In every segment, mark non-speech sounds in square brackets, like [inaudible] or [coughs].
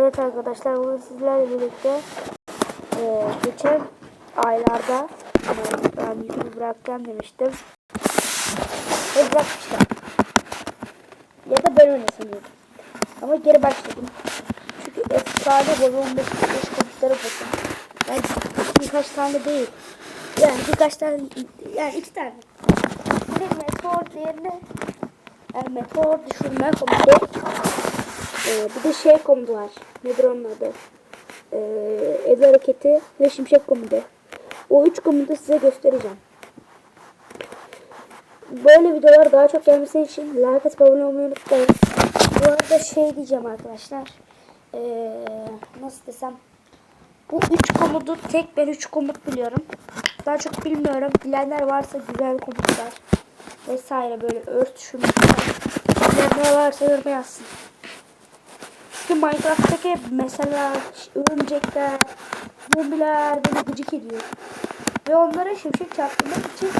Evet arkadaşlar bugün sizlerle birlikte eee, geçen aylarda ama ben YouTube'u bırakacağım demiştim. Ve bırakmıştım. Ya da ben öyle sanıyordum. Ama geri başladım. Çünkü efsane bozulmuş 15 komutları buldum. Yani birkaç tane değil. Yani birkaç tane, yani iki tane. Biri meteor diğerine yani meteor düşürme komutu. Ee, bir de şey komutu var. Nedir onun adı? Ee, ev hareketi ve şimşek komutu. O üç komutu size göstereceğim. Böyle videolar daha çok gelmesi için like atıp abone olmayı unutmayın. Bu arada şey diyeceğim arkadaşlar. Ee, nasıl desem. Bu üç komutu tek ben üç komut biliyorum. Daha çok bilmiyorum. Bilenler varsa güzel komutlar vesaire böyle örtüşümler. Bilenler varsa yoruma yazsın. Çünkü Minecraft'taki mesela örümcekler, zombiler beni gıcık ediyor. Ve onlara şimşek çarptırmak için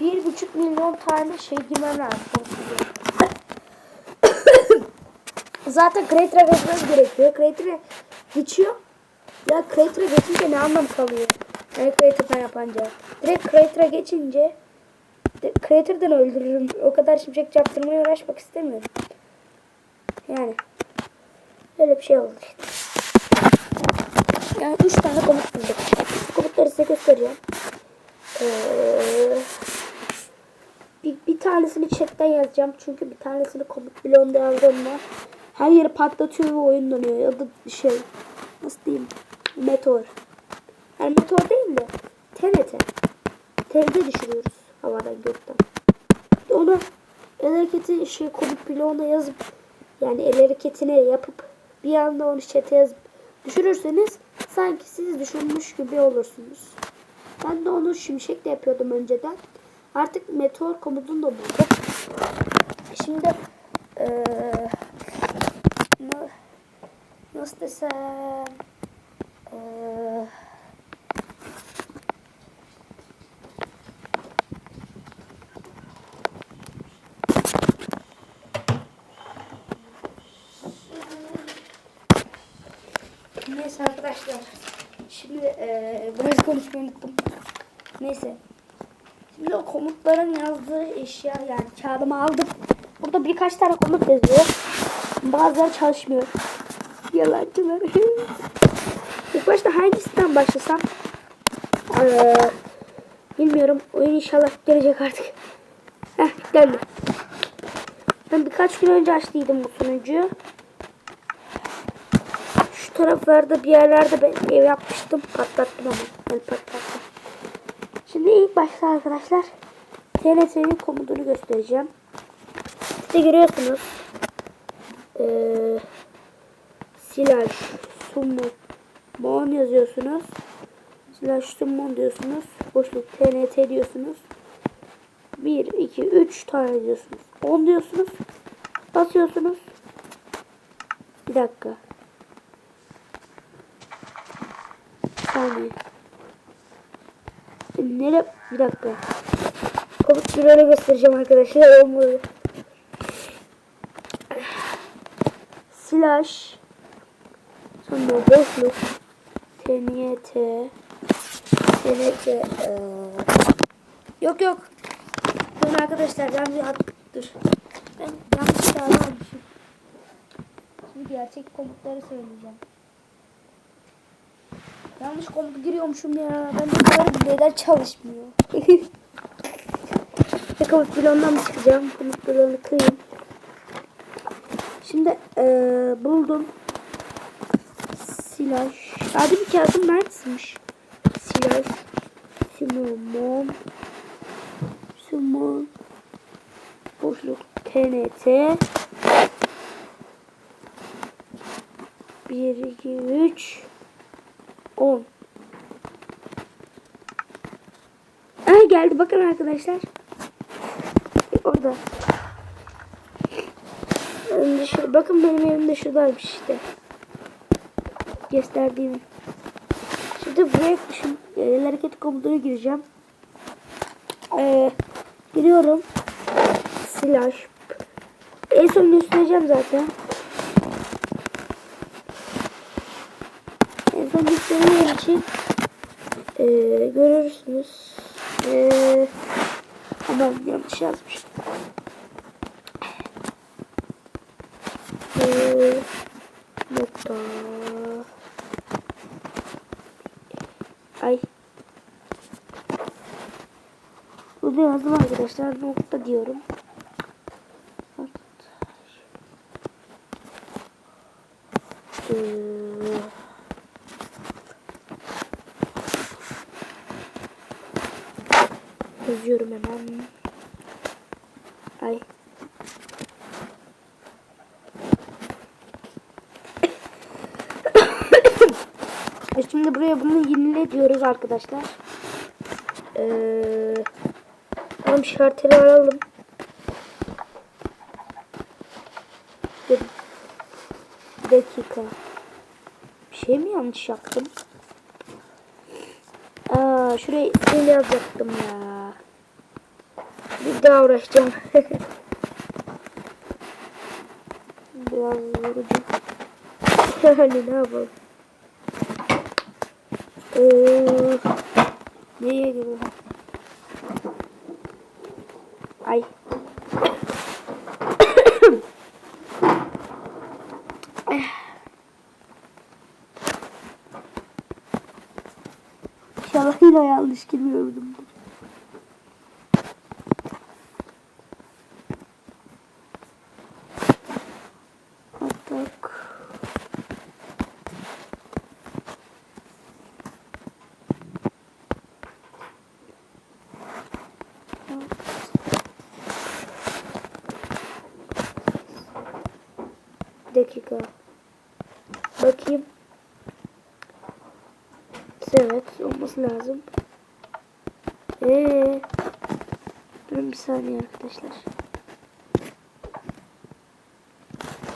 bir buçuk milyon tane şey girmem lazım. [coughs] Zaten Creator'a geçmemiz gerekiyor. Creator'a geçiyor. Ya Creator'a geçince ne anlam kalıyor? Yani Creator'dan yapanca. Direkt Creator'a geçince Creator'dan öldürürüm. O kadar şimşek çarptırmaya uğraşmak istemiyorum. Yani. Öyle bir şey oldu işte. Yani üç tane komut bulduk. Bu komutları size göstereceğim. Ee, bir, bir tanesini chatten yazacağım. Çünkü bir tanesini komut bloğunda yazdığımda her yeri patlatıyor ve oyun donuyor. Ya da şey nasıl diyeyim meteor. Yani meteor değil de TNT. TNT düşürüyoruz havadan gökten. Onu el hareketi şey komut bloğuna yazıp yani el hareketine yapıp bir anda onu chat'e yazıp düşürürseniz sanki siz düşürmüş gibi olursunuz. Ben de onu şimşekle yapıyordum önceden. Artık meteor komutunu da buldum. Şimdi na- nasıl desem eee, Neyse arkadaşlar. Eee biraz konuşmayı unuttum. Neyse. Şimdi o komutların yazdığı eşya yani kağıdımı aldım. Burada birkaç tane komut yazıyor. Bazıları çalışmıyor. Yalancılar. [laughs] İlk başta hangisinden başlasam? Eee, bilmiyorum. Oyun inşallah gelecek artık. Heh geldi. Ben birkaç gün önce açtıydım bu sunucuyu. Taraflarda bir yerlerde ben ev yapmıştım. Patlattım ama. Ben patlattım. Şimdi ilk başta arkadaşlar TNT'nin komutunu göstereceğim. İşte görüyorsunuz. Ee, slash summon mon yazıyorsunuz. Slash summon diyorsunuz. Boşluk TNT diyorsunuz. 1, 2, 3 tane diyorsunuz. 10 diyorsunuz. Basıyorsunuz. Bir dakika. Saniye. Nere? Bir dakika. Komut bir öyle göstereceğim arkadaşlar. Olmadı. Slash sonra boşluk TNT TNT eee, Yok yok. Dur arkadaşlar ben bir at dur. Ben yanlış çağırmışım. Şimdi gerçek komutları söyleyeceğim. Yanlış komut giriyormuşum ya. Ben de diyorum neden çalışmıyor. [laughs] Ve komut bloğundan mı çıkacağım? Komut bloğunu kırayım. Şimdi eee, buldum. Slash. Hadi bir kağıdım neredesiymiş? Slash. Summon. Summon. Boşluk. TNT. 1, 2, 3. 10. Aa geldi bakın arkadaşlar. Orada. Önde şu, bakın benim evimde şuradaymış işte. Gösterdiğim. Şimdi buraya şimdi el hareket komutuna gireceğim. Ee, giriyorum. Slash. En son göstereceğim zaten. Gösterdiğim için e, görürsünüz. E, aman yanlış yazmışım. E, nokta. Ay. Bunu yazdım arkadaşlar. Nokta diyorum. Ee, Yazıyorum hemen. Ay. [coughs] E Şimdi buraya bunu yenile diyoruz arkadaşlar. Ee, tamam şarteli alalım. Bir dakika. Bir şey mi yanlış yaptım? Aa, şuraya ismini yazacaktım ya. Daha uğraşacağım. [laughs] Biraz yorucu. Yani [laughs] ne yapalım? Ee, neye? Ay. [coughs] İnşallah yine yanlış girmiyorumdur. Atak. Bir dakika. Bakayım. Evet olması lazım. Ee, durun bir saniye arkadaşlar.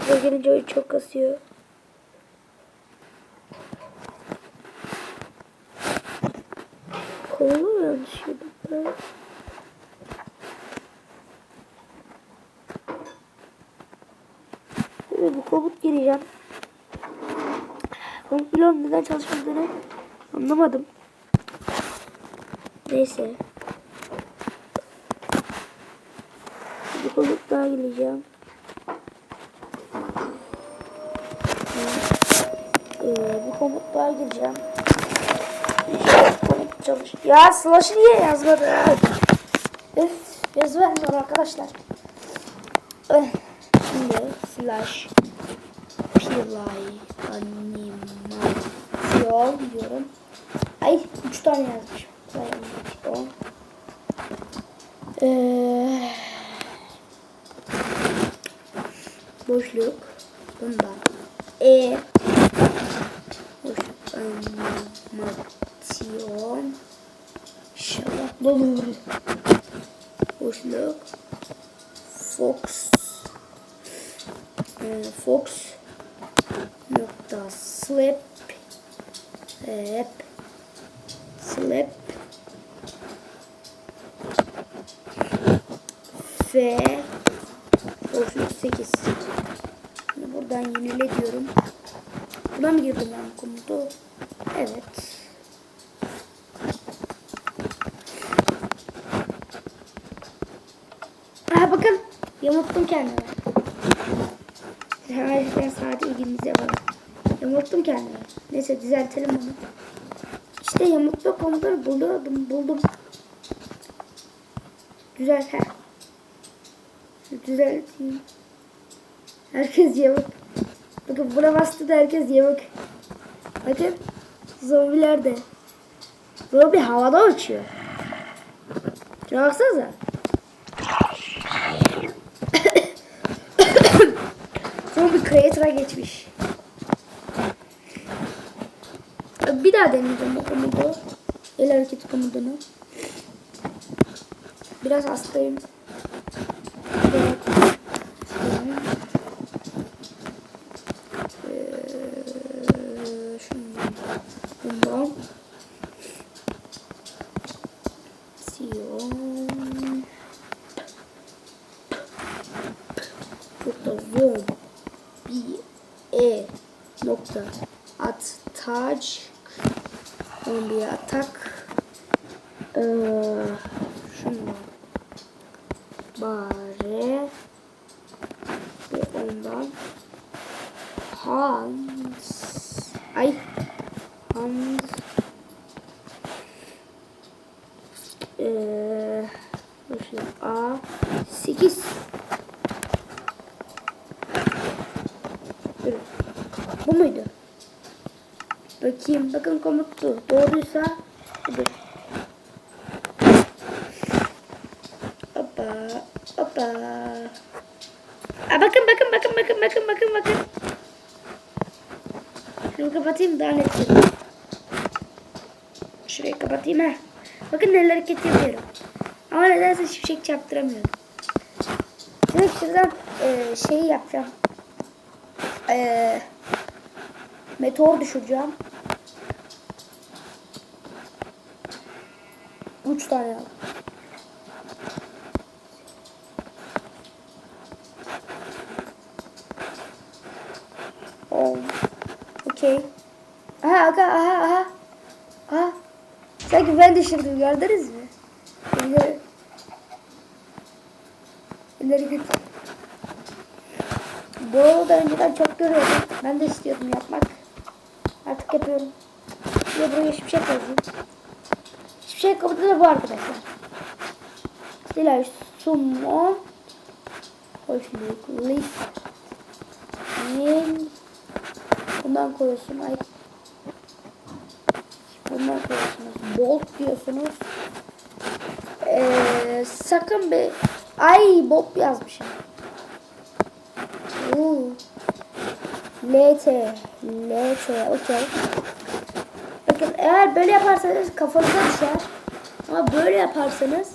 Buraya gelince oyun çok kasıyor. Kolunu yanlış yedim ben? Evet, bu komut gireceğim. Komut biliyorum neden çalışmadığını anlamadım. Neyse. Bir komut daha gireceğim. Ee, bir komut daha gireceğim. Komut çalış. Ya slash'ı niye yazmadı? Öf, yaz vermiyor arkadaşlar. Eh, Şimdi slash animasyon diyorum. Ay üç tane yazmışım. Animasyon. Ee, boşluk. Bundan. E boşluk animasyon. İnşallah dolu. Boşluk. Fox e, Fox nokta slip slip slip F boşluk 8 Şimdi buradan yenile diyorum. Buna mı girdim ben komutu? Evet. Ha bakın yamulttum kendimi. Yamulttum kendimi. Neyse düzeltelim onu. İşte yamultma komutanı buluyordum, buldum. Düzelt ha. Düzelteyim. Herkes yamuk. Bakın buna bastı da herkes yamuk. Bakın zombiler de. Zombi havada uçuyor. Şuna baksanıza. [coughs] Zombi creator'a geçmiş. Bir daha deneyeceğim o komutu. El hareketi komutunu. Biraz hastayım. Evet. Ee, şundan. Bundan. Onun bir atak. Ee, şunu. Bare. Ve ondan. Hans. Ay. Hans. Ee, A. 8. Dur. Bu muydu? Bakayım. Bakın komuttu. Doğruysa budur. Hoppa. Hoppa. Aa, bakın bakın bakın bakın bakın bakın bakın. Şunu kapatayım daha net. Şurayı kapatayım ha. Bakın neler hareket yapıyorum. Ama nedense hiçbir şey çarptıramıyorum. Şimdi şuradan e, şeyi yapacağım. E, meteor düşüreceğim. Aldım. Oh. Okey. Aha aga aha aha. Aha. Sanki ben düşürdüm gördünüz mü? İleri. İleri git. Bu arada önceden çok görüyordum. Ben de istiyordum yapmak. Artık yapıyorum. Şuraya buraya hiçbir şey koyayım. Şey kapıda da bu arkadaşlar. Slash summon. Hoşluk list. Yin. Bundan koyuyorsun. Ay. Bundan koyuyorsunuz. Bolt diyorsunuz. Ee, sakın bir ay bolt yazmışım. Oo. LT LT okey. Bakın eğer böyle yaparsanız kafanıza düşer. Ama böyle yaparsanız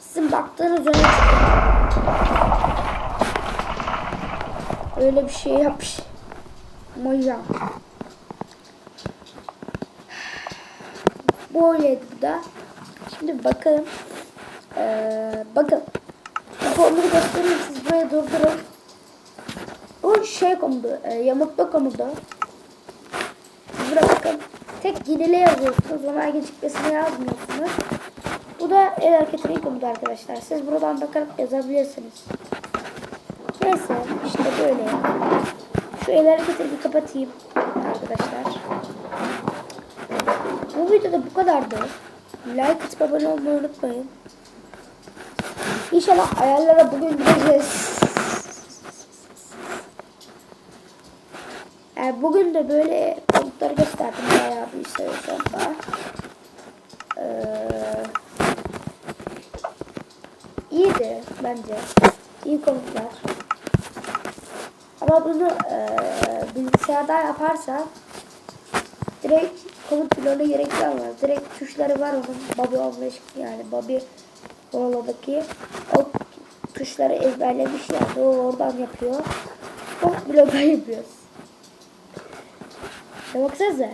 sizin baktığınız öne. Öyle bir şey yapmış. Moja. Böyleydi bu da. Şimdi bakın. Ee, bakın. Bu komutu göstereyim siz buraya durdurun. Bu şey komutu. E, yamuklu komutu. Buraya bakın. Tek yenile yazıyorsunuz. Ona geçikmesini yazmıyorsunuz. Bu da el hareketinin komutu arkadaşlar. Siz buradan bakarak yazabilirsiniz. Neyse işte böyle. Şu el hareketini bir kapatayım arkadaşlar. Bu videoda bu kadardı. Like atıp abone olmayı unutmayın. İnşallah ayarlara bugün gireceğiz. Yani bugün de böyle komutları gösterdim bayağı bir süre sonra. Ee, iyiydi bence. İyi komutlar. Ama bunu e, bilgisayarda yaparsan direkt komut bloğuna gerek kalmaz. Direkt tuşları var onun. Bobby 15 yani Bobby Volo'daki o tuşları ezberlemiş yani. O oradan yapıyor. Komut bloğundan yapıyoruz. Ya baksanıza.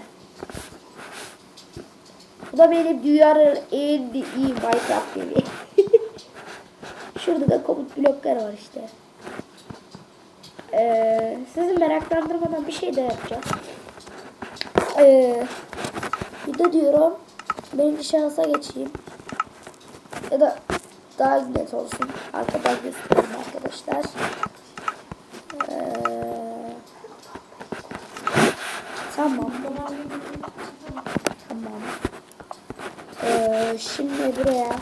Bu da benim dünyanın en iyi Minecraft evi. Şurada da komut blokları var işte. Ee, sizi meraklandırmadan bir şey de yapacağım. Ee, bir de diyorum birinci şansa geçeyim. Ya da daha net olsun. Arkadan göstereyim arkadaşlar. Ee, tamam. Tamam. Ee, şimdi buraya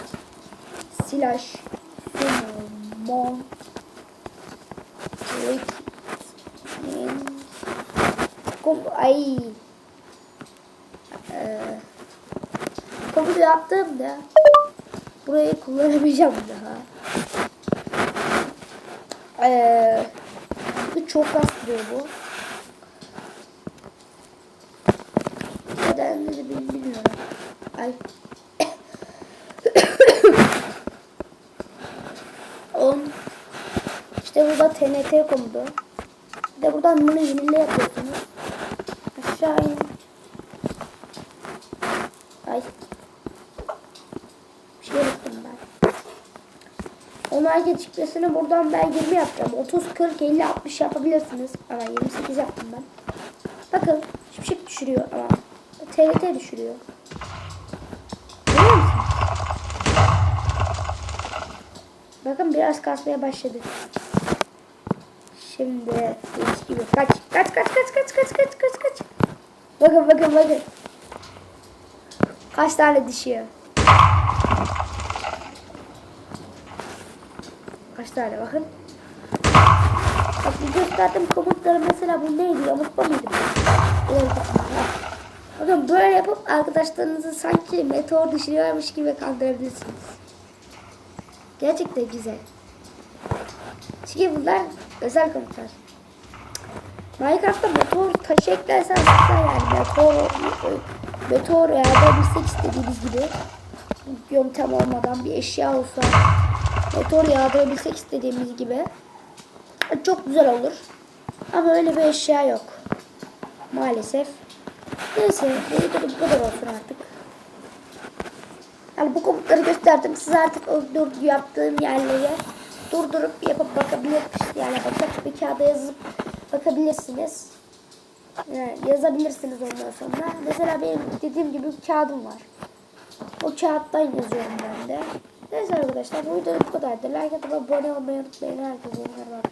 slash summon Kom ay ee, komutu yaptığımda burayı kullanamayacağım daha. Ee, bu çok kastırıyor bu. Nedenleri bilmiyorum. Ay. On. İşte burada TNT komutu. Bir de buradan bunu yenile yapıyorsunuz. Aşağı in. Ay. Bir şey unuttum ben. Onay geçikmesini buradan ben 20 yapacağım. 30, 40, 50, 60 yapabilirsiniz. Ama 28 yaptım ben. Bakın şıp düşürüyor ama TRT düşürüyor. Bakın biraz kasmaya başladı. Şimdi hiç gibi kaç kaç kaç kaç kaç kaç kaç kaç kaç. Bakın bakın bakın. Kaç tane düşüyor. Kaç tane bakın. Bak bir gösterdim komutları mesela bu neydi yamutma mıydı? Bakın böyle yapıp arkadaşlarınızı sanki meteor düşürüyormuş gibi kandırabilirsiniz. Gerçekten güzel. Çünkü bunlar özel komutlar. Minecraft'ta meteor taşı eklersen aslında yani meteor, meteor yağdırabilsek istediğiniz gibi yöntem olmadan bir eşya olsa meteor yağdırabilsek istediğimiz gibi çok güzel olur. Ama öyle bir eşya yok. Maalesef. Neyse bu bu kadar olsun artık. Yani bu komutları gösterdim. Siz artık o yaptığım yerleri durdurup yapıp bakabilirsiniz. Yani bakıp bir kağıda yazıp bakabilirsiniz. Yani yazabilirsiniz ondan sonra. Mesela benim dediğim gibi bir kağıdım var. O kağıttan yazıyorum ben de. Neyse arkadaşlar bu videoda bu kadardı. Like atıp abone olmayı unutmayın. Herkese iyi.